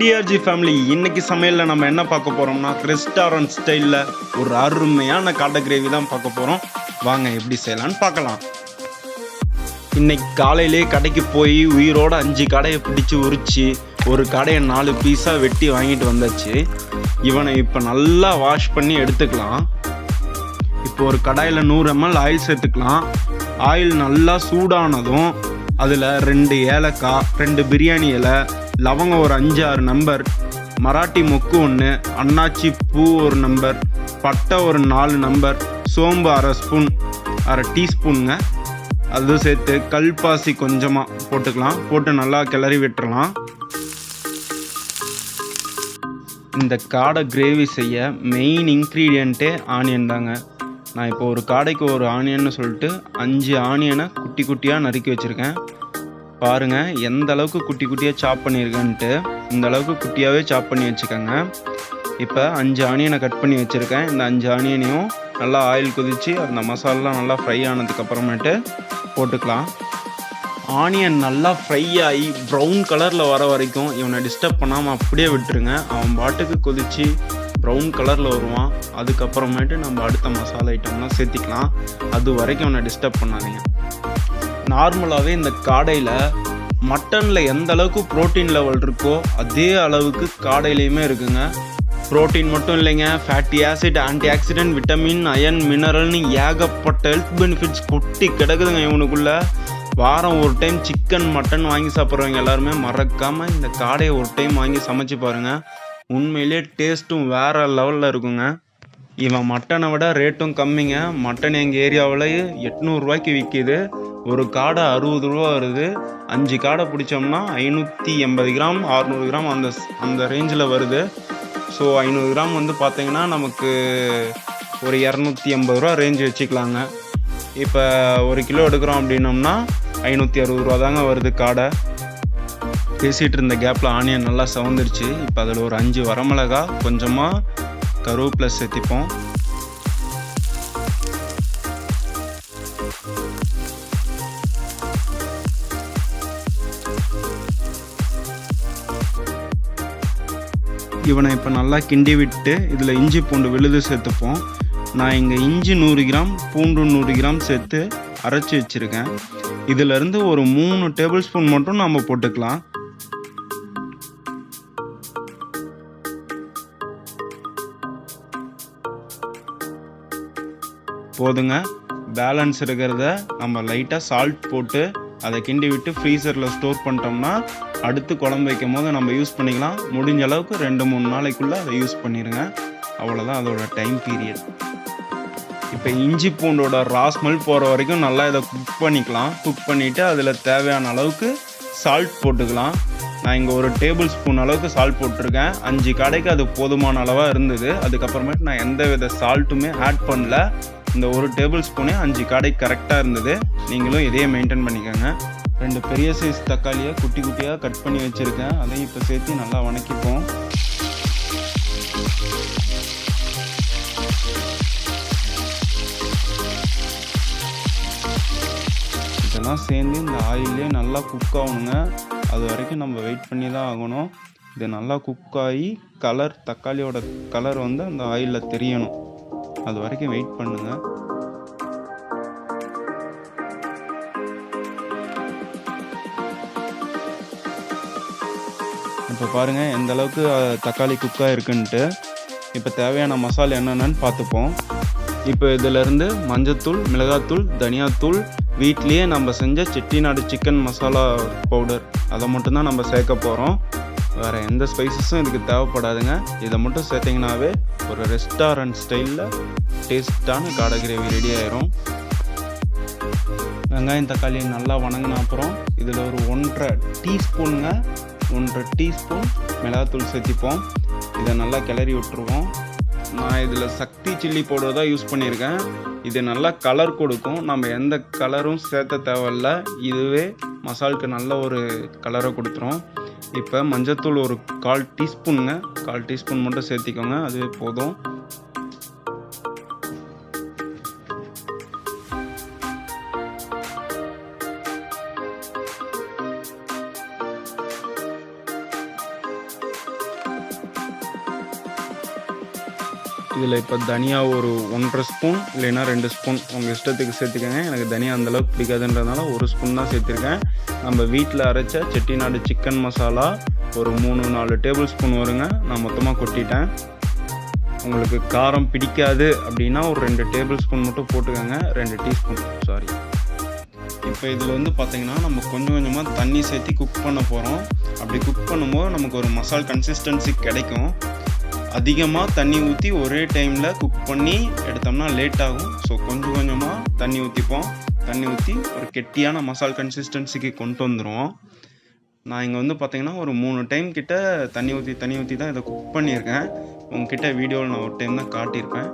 TRG family இன்னைக்கு சமையலில் நம்ம என்ன பார்க்க போகிறோம்னா ரெஸ்டாரண்ட் ஸ்டைலில் ஒரு அருமையான காடை கிரேவி தான் பார்க்க போகிறோம் வாங்க எப்படி செய்யலான்னு பார்க்கலாம். இன்னைக்கு காலையிலே கடைக்கு போய் உயிரோட அஞ்சு கடையை பிடிச்சி உரிச்சு ஒரு கடையை நாலு பீஸாக வெட்டி வாங்கிட்டு வந்தாச்சு. இவனை இப்போ நல்லா வாஷ் பண்ணி எடுத்துக்கலாம். இப்போ ஒரு கடாயில் நூறு எம்எல் ஆயில் சேர்த்துக்கலாம். ஆயில் நல்லா சூடானதும் அதில் ரெண்டு ஏலக்காய் ரெண்டு பிரியாணி இலை லவங்கம் ஒரு அஞ்சு ஆறு நம்பர் மராட்டி மொக்கு ஒன்று அன்னாச்சி பூ ஒரு நம்பர் பட்டை ஒரு நாலு நம்பர் சோம்பு அரை ஸ்பூன் அரை டீஸ்பூனுங்க. அதுவும் சேர்த்து கல்பாசி கொஞ்சமாக போட்டுக்கலாம். போட்டு நல்லா கிளறி விட்டுறலாம். இந்த காடை கிரேவி செய்ய மெயின் இன்க்ரீடியண்ட்டே ஆனியன் தாங்க. நான் இப்போ ஒரு காடைக்கு ஒரு ஆனியன்னு சொல்லிட்டு அஞ்சு ஆனியனை குட்டி குட்டியாக நறுக்கி வச்சுருக்கேன். பாருங்கள் எந்த அளவுக்கு குட்டி குட்டியாக சாப் பண்ணியிருக்கேன்ட்டு இந்த அளவுக்கு குட்டியாகவே சாப் பண்ணி வச்சுக்கோங்க. இப்போ அஞ்சு ஆனியனை கட் பண்ணி வச்சுருக்கேன். இந்த அஞ்சு ஆனியனையும் நல்லா ஆயில் கொதித்து அந்த மசாலாலாம் நல்லா ஃப்ரை ஆனதுக்கப்புறமேட்டு போட்டுக்கலாம். ஆனியன் நல்லா ஃப்ரை ஆகி ப்ரௌன் கலரில் வர வரைக்கும் இவனை டிஸ்டர்ப் பண்ணாமல் அப்படியே விட்டுருங்க. அவன் பாட்டுக்கு கொதித்து ப்ரௌன் கலரில் வருவான். அதுக்கப்புறமேட்டு நம்ம அடுத்த மசாலா ஐட்டம்லாம் சேர்த்திக்கலாம். அது வரைக்கும் அவனை டிஸ்டர்ப் பண்ணாதீங்க. நார்மலாகவே இந்த காடையில் மட்டனில் எந்த அளவுக்கு ப்ரோட்டீன் லெவல் இருக்கோ அதே அளவுக்கு காடையிலையுமே இருக்குங்க. ப்ரோட்டீன் மட்டும் இல்லைங்க. Fatty acid antioxidant vitamin iron மினரல்னு ஏகப்பட்ட ஹெல்த் பெனிஃபிட்ஸ் கொட்டி கிடக்குதுங்க இவனுக்குள்ள. வாரம் ஒரு டைம் சிக்கன் மட்டன் வாங்கி சாப்பிட்றவங்க எல்லாருமே மறக்காமல் இந்த காடையை ஒரு டைம் வாங்கி சமைச்சு பாருங்கள் உண்மையிலே டேஸ்ட்டும் வேறு லெவலில் இருக்குங்க. இவன் மட்டனை விட ரேட்டும் கம்மிங்க. மட்டன் எங்கள் ஏரியாவில் எட்நூறுரூவாய்க்கு விற்கிது ஒரு காடை அறுபது ரூபா வருது. அஞ்சு காடை பிடிச்சோம்னா ஐநூற்றி எண்பது கிராம் அறநூறு கிராம் அந்த அந்த ரேஞ்சில் வருது. ஸோ ஐநூறு கிராம் வந்து பார்த்திங்கன்னா நமக்கு ஒரு இரநூத்தி எண்பது ரூபா ரேஞ்ச் வச்சுக்கலாங்க. இப்போ ஒரு கிலோ எடுக்கிறோம் அப்படின்னோம்னா ஐநூற்றி அறுபது ரூபா தாங்க வருது காடை. பேசிகிட்டு இருந்த கேப்பில் ஆனியன் நல்லா சவுந்துருச்சு. இப்போ அதில் ஒரு அஞ்சு வரமிளகா கொஞ்சமாக கருவேப்பிலை சேர்த்திப்போம். இவனை இப்போ நல்லா கிண்டி விட்டு இதில் இஞ்சி பூண்டு விழுது சேர்த்துப்போம். நான் இங்கே இஞ்சி நூறு கிராம் பூண்டு நூறு கிராம் சேர்த்து அரைச்சி வச்சுருக்கேன். இதிலேருந்து ஒரு மூணு டேபிள் ஸ்பூன் மட்டும் நம்ம போட்டுக்கலாம். போதுங்க. பேலன்ஸ் இருக்கிறத நம்ம லைட்டாக சால்ட் போட்டு அதை கிண்டி விட்டு ஃப்ரீசரில் ஸ்டோர் பண்ணிட்டோம்னா அடுத்து குழம்பு வைக்கும் போது நம்ம யூஸ் பண்ணிக்கலாம். முடிஞ்ச அளவுக்கு ரெண்டு மூணு நாளைக்குள்ளே அதை யூஸ் பண்ணிடுங்க அவ்வளோதான் அதோட டைம் பீரியட் இப்போ இஞ்சி பூண்டோட ராஸ்மல் போகிற வரைக்கும் நல்லா இதை குக் பண்ணிக்கலாம். குக் பண்ணிவிட்டு அதில் தேவையான அளவுக்கு சால்ட் போட்டுக்கலாம். நான் இங்கே ஒரு டேபிள் ஸ்பூன் அளவுக்கு சால்ட் போட்டிருக்கேன். அஞ்சு கடைக்கு அது போதுமான அளவாக இருந்தது. அதுக்கப்புறமேட்டு நான் எந்த வித சால்ட்டுமே ஆட் பண்ணல. இந்த ஒரு டேபிள் ஸ்பூனே அஞ்சு கடைக்கு கரெக்டாக இருந்தது. நீங்களும் இதையே மெயின்டைன் பண்ணிக்கோங்க. ரெண்டு பெரிய சைஸ் தக்காளியை குட்டி குட்டியாக கட் பண்ணி வச்சுருக்கேன். அதையும் இப்போ சேர்த்து நல்லா வணக்கிப்போம். இதெல்லாம் சேர்ந்து இந்த ஆயிலே நல்லா குக் ஆகணுங்க. அது வரைக்கும் நம்ம வெயிட் பண்ணி தான் ஆகணும். இது நல்லா குக் ஆகி கலர் தக்காளியோட கலர் வந்து அந்த ஆயிலில் தெரியணும். அது வரைக்கும் வெயிட் பண்ணுங்கள் இப்போ பாருங்கள் எந்த அளவுக்கு தக்காளி குக்காக இருக்குன்ட்டு இப்போ தேவையான மசாலா என்னென்னு பார்த்துப்போம் இப்போ இதிலேருந்து மஞ்சத்தூள் மிளகாத்தூள் தனியாத்தூள் வீட்லேயே நம்ம செஞ்ச செட்டிநாடு சிக்கன் மசாலா பவுடர் அதை மட்டும்தான் நம்ம சேர்க்க போகிறோம் வேறு எந்த ஸ்பைசஸும் இதுக்கு தேவைப்படாதுங்க. இதை மட்டும் சேர்த்திங்கனாவே ஒரு ரெஸ்டாரண்ட் ஸ்டைலில் டேஸ்ட்டான காடை கிரேவி ரெடி ஆயிரும். வெங்காயம் தக்காளி நல்லா வணங்கின அப்புறம் இதில் ஒரு ஒன்றரை டீஸ்பூனுங்க ஒன்றரை டீஸ்பூன் மிளகாத்தூள் சேர்த்திப்போம். இதை நல்லா கிளறி விட்டுருவோம். நான் இதில் சக்தி சில்லி பவுடர் தான் யூஸ் பண்ணியிருக்கேன். இது நல்லா கலர் கொடுக்கும். நம்ம எந்த கலரும் சேர்த்த தேவையில்ல. இதுவே மசாலுக்கு நல்ல ஒரு கலரை கொடுத்துரும். இப்போ மஞ்சத்தூள் ஒரு கால் டீஸ்பூனுங்க. கால் டீஸ்பூன் மட்டும் சேர்த்திக்கோங்க. அதுவே போதும். இதில் இப்போ தனியா ஒரு ஒன்றரை ஸ்பூன் இல்லைன்னா ரெண்டு ஸ்பூன் உங்கள் இஷ்டத்துக்கு சேர்த்துக்கங்க. எனக்கு தனியா அந்தளவுக்கு பிடிக்காதுன்றதுனால ஒரு ஸ்பூன் தான் சேர்த்துருக்கேன். நம்ம வீட்டில் அரைச்ச செட்டிநாடு சிக்கன் மசாலா ஒரு மூணு நாலு டேபிள் ஸ்பூன் வருங்க. நான் மொத்தமாக கொட்டிட்டேன். உங்களுக்கு காரம் பிடிக்காது அப்படின்னா ஒரு ரெண்டு டேபிள் ஸ்பூன் மட்டும் போட்டுக்கோங்க. ரெண்டு டீஸ்பூன் சாரி இப்போ இதில் வந்து பார்த்தீங்கன்னா நம்ம கொஞ்சம் கொஞ்சமாக தண்ணி சேர்த்து குக் பண்ண போகிறோம் அப்படி குக் பண்ணும்போது நமக்கு ஒரு மசால் கன்சிஸ்டன்சி கிடைக்கும். அதிகமாக தண்ணி ஊற்றி ஒரே டைமில் குக் பண்ணி எடுத்தோம்னா லேட் ஆகும். ஸோ கொஞ்சம் கொஞ்சமாக தண்ணி ஊற்றிப்போம் தண்ணி ஊற்றி ஒரு கெட்டியான மசால் கன்சிஸ்டன்சிக்கு கொண்டு வந்துடும் நான் இங்கே வந்து பார்த்தீங்கன்னா ஒரு மூணு டைம் கிட்ட தண்ணி ஊற்றி தண்ணி ஊற்றி தான் இதை குக் பண்ணியிருக்கேன். உங்ககிட்ட வீடியோவில் நான் ஒரு டைம் தான் காட்டியிருப்பேன்.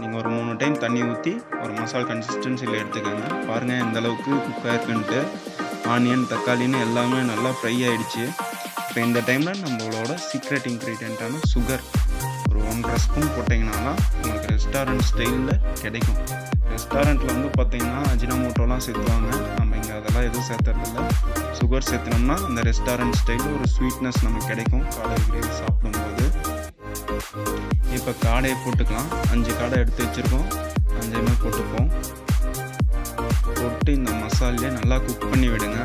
நீங்கள் ஒரு மூணு டைம் தண்ணி ஊற்றி ஒரு மசால் கன்சிஸ்டன்சியில் எடுத்துக்கோங்க. பாருங்கள் எந்த அளவுக்கு குக் ஆயிருக்குன்ட்டு. ஆனியன் தக்காளின்னு எல்லாமே நல்லா ஃப்ரை ஆகிடுச்சி இப்போ இந்த டைமில் நம்மளோட சீக்ரெட் இன்க்ரீடியண்ட்டான சுகர் ஒரு ஒன்றரை ஸ்பூன் போட்டிங்கன்னா தான் உங்களுக்கு ரெஸ்டாரண்ட் ஸ்டைலில் கிடைக்கும். ரெஸ்டாரண்ட்டில் வந்து பார்த்திங்கன்னா அஜினாமோட்டோலாம் சேர்த்துவாங்க. நம்ம இங்கே அதெல்லாம் எதுவும் சேர்த்துறதில்ல. சுகர் சேர்த்துனோம்னா அந்த ரெஸ்டாரண்ட் ஸ்டைலில் ஒரு ஸ்வீட்னஸ் நமக்கு கிடைக்கும். காடை கிரேவி சாப்பிடும்போது. இப்போ காடையை போட்டுக்கலாம். அஞ்சு காடை எடுத்து வச்சுருக்கோம். அஞ்சையுமே போட்டுப்போம். போட்டு இந்த மசாலையே நல்லா குக் பண்ணி விடுங்க.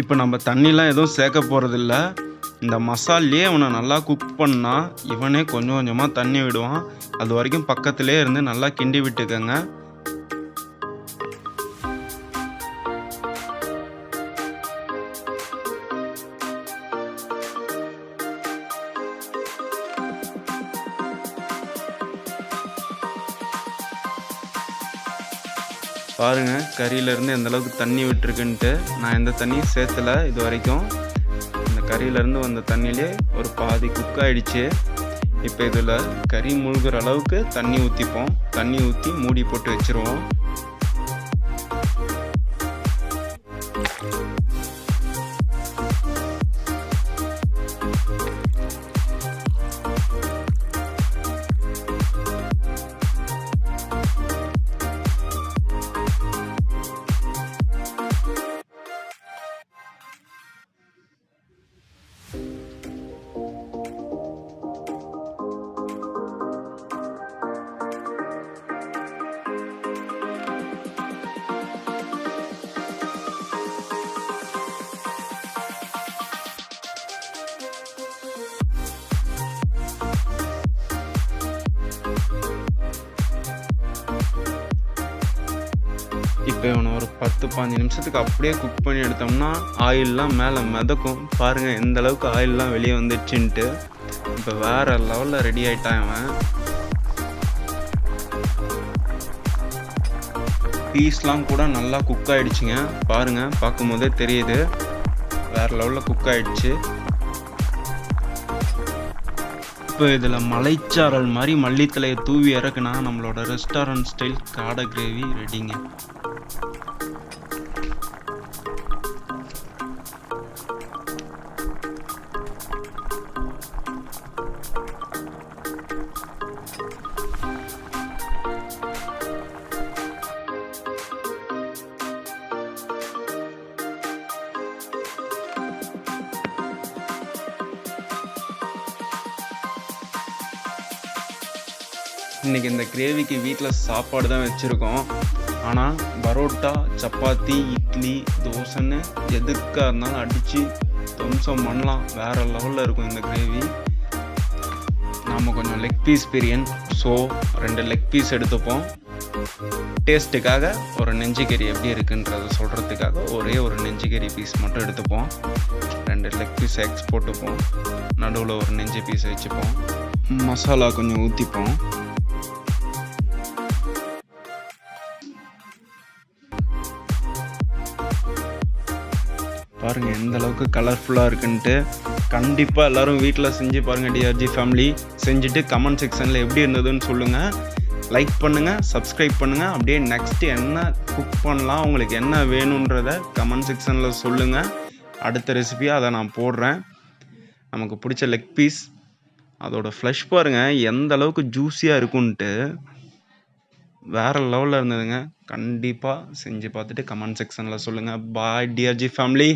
இப்போ நம்ம தண்ணிலாம் எதுவும் சேர்க்க போகிறதில்ல இந்த மசாலையே இவனை நல்லா குக் பண்ணால் இவனே கொஞ்சம் கொஞ்சமாக தண்ணி விடுவான். அது வரைக்கும் பக்கத்துலேயே இருந்து நல்லா கிண்டி விட்டுக்கோங்க. பாருங்கள் கறியிலேருந்து எந்தளவுக்கு தண்ணி விட்டுருக்குன்ட்டு நான் எந்த தண்ணியும் சேர்த்தல இது வரைக்கும். இந்த கறியிலேருந்து வந்த தண்ணியிலே ஒரு பாதி குக் ஆகிடுச்சு இப்போ இதில் கறி முழுகிற அளவுக்கு தண்ணி ஊற்றிப்போம் தண்ணி ஊற்றி மூடி போட்டு வச்சுருவோம். இப்போ இவனை ஒரு பத்து பாஞ்சு நிமிஷத்துக்கு அப்படியே குக் பண்ணி எடுத்தோம்னா ஆயிலெலாம் மேலே மிதக்கும். பாருங்கள் எந்த அளவுக்கு ஆயிலெலாம் வெளியே வந்துடுச்சுன்ட்டு. இப்போ வேறு லெவலில் ரெடி ஆகிட்டான் அவன் பீஸ்லாம் கூட நல்லா குக் ஆகிடுச்சிங்க பாருங்கள் பார்க்கும்போதே தெரியுது. வேறு லெவலில் குக் ஆகிடுச்சு இப்போ இதில் மலைச்சாரல் மாதிரி மல்லித்தலையை தூவி இறக்குனா நம்மளோட ரெஸ்டாரண்ட் ஸ்டைல் காடை கிரேவி ரெடிங்க இன்றைக்கி இந்த கிரேவிக்கு வீட்டில் சாப்பாடு தான் வச்சுருக்கோம். ஆனால் பரோட்டா சப்பாத்தி இட்லி தோசைன்னு எதுக்காக இருந்தாலும் அடித்து துவம்சம் பண்ணலாம். வேறு லெவலில் இருக்கும் இந்த கிரேவி. நாம் கொஞ்சம் லெக் பீஸ் பிரியன். ஸோ ரெண்டு லெக் பீஸ் எடுத்துப்போம். டேஸ்ட்டுக்காக ஒரு நெஞ்சுக்கறி எப்படி இருக்குன்றத சொல்கிறதுக்காக ஒரே ஒரு நெஞ்சுக்கறி பீஸ் மட்டும் எடுத்துப்போம். ரெண்டு லெக் பீஸ் எக்ஸ் போட்டுப்போம். நடுவில் ஒரு நெஞ்சு பீஸ் வச்சுப்போம். மசாலா கொஞ்சம் ஊற்றிப்போம் பாருங்கள் எந்த அளவுக்கு கலர்ஃபுல்லாக இருக்குன்ட்டு. கண்டிப்பாக எல்லாரும் வீட்டில் செஞ்சு பாருங்கள் டிஆர்ஜி ஃபேமிலி செஞ்சுட்டு கமெண்ட் செக்ஷனில் எப்படி இருந்ததுன்னு சொல்லுங்கள் லைக் பண்ணுங்கள் சப்ஸ்கிரைப் பண்ணுங்கள் அப்படியே நெக்ஸ்ட்டு என்ன குக் பண்ணலாம் உங்களுக்கு என்ன வேணுன்றத கமெண்ட் செக்ஷனில் சொல்லுங்கள் அடுத்த ரெசிபியாக அதை நான் போடுறேன். நமக்கு பிடிச்ச லெக் பீஸ் அதோட ஃப்ளஷ் பாருங்கள் எந்த அளவுக்கு ஜூஸியாக இருக்குன்ட்டு. வேறு லெவலில் இருந்ததுங்க. கண்டிப்பாக செஞ்சு பார்த்துட்டு கமெண்ட் செக்ஷனில் சொல்லுங்கள் பாய் டிஆர்ஜி ஃபேமிலி